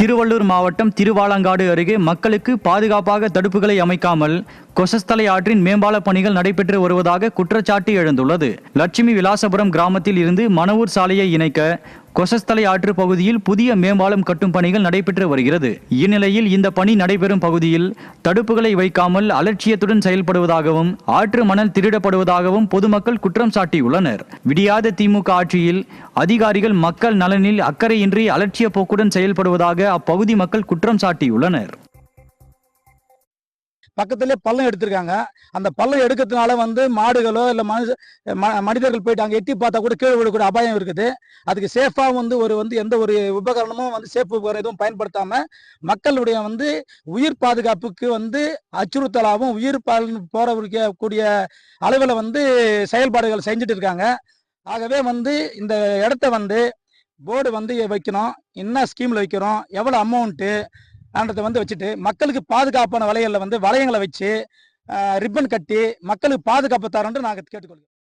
திருவள்ளூர் மாவட்டம் திருவாலங்காடு அருகே மக்களுக்கு பாதுகாப்பாக தடுப்புகளை அமைக்காமல் கொசஸ்தலை ஆற்றின் மேம்பால பணிகள் நடைபெற்று வருவதாக குற்றச்சாட்டு எழுந்துள்ளது. லட்சுமி விலாசபுரம் கிராமத்தில் இருந்து மணவூர் சாலையை இணைக்க கொசஸ்தலை ஆற்று பகுதியில் புதிய மேம்பாலம் கட்டும் பணிகள் நடைபெற்று வருகிறது. இந்நிலையில் இந்த பணி நடைபெறும் பகுதியில் தடுப்புகளை வைக்காமல் அலட்சியத்துடன் செயல்படுவதாகவும் ஆற்று மணல் திருடப்படுவதாகவும் பொதுமக்கள் குற்றம் சாட்டியுள்ளனர். விடியாத திமுக ஆட்சியில் அதிகாரிகள் மக்கள் நலனில் அக்கறையின்றி அலட்சிய போக்குடன் செயல்படுவதாக அப்பகுதி மக்கள் குற்றம் சாட்டியுள்ளனர். பக்கத்திலே பள்ளம் எடுத்திருக்காங்க. அந்த பள்ளம் எடுக்கிறதுனால வந்து மாடுகளோ இல்லை மனுஷ ம- மனிதர்கள் போயிட்டு அங்கே எட்டி பார்த்தா கூட கீழே விடக்கூடிய அபாயம் இருக்குது. அதுக்கு சேஃபாக வந்து ஒரு வந்து எந்த ஒரு உபகரணமும் வந்து சேஃப் உபகரணம் எதுவும் பயன்படுத்தாமல் மக்களுடைய வந்து உயிர் பாதுகாப்புக்கு வந்து அச்சுறுத்தலாகவும் உயிர் பால் கூடிய அளவில் வந்து செயல்பாடுகள் செஞ்சுட்டு இருக்காங்க. ஆகவே வந்து இந்த இடத்த வந்து போர்டு வந்து வைக்கணும். என்ன ஸ்கீமில் வைக்கிறோம்? எவ்வளோ அமௌண்ட்டு ஆன்றதை வந்து வச்சுட்டு மக்களுக்கு பாதுகாப்பான வளையல்ல வந்து வளையங்களை வச்சு ரிப்பன் கட்டி மக்களுக்கு பாதுகாப்பு தரோன்ட்டு நாங்கள் கேட்டுக்கொள்கிறோம்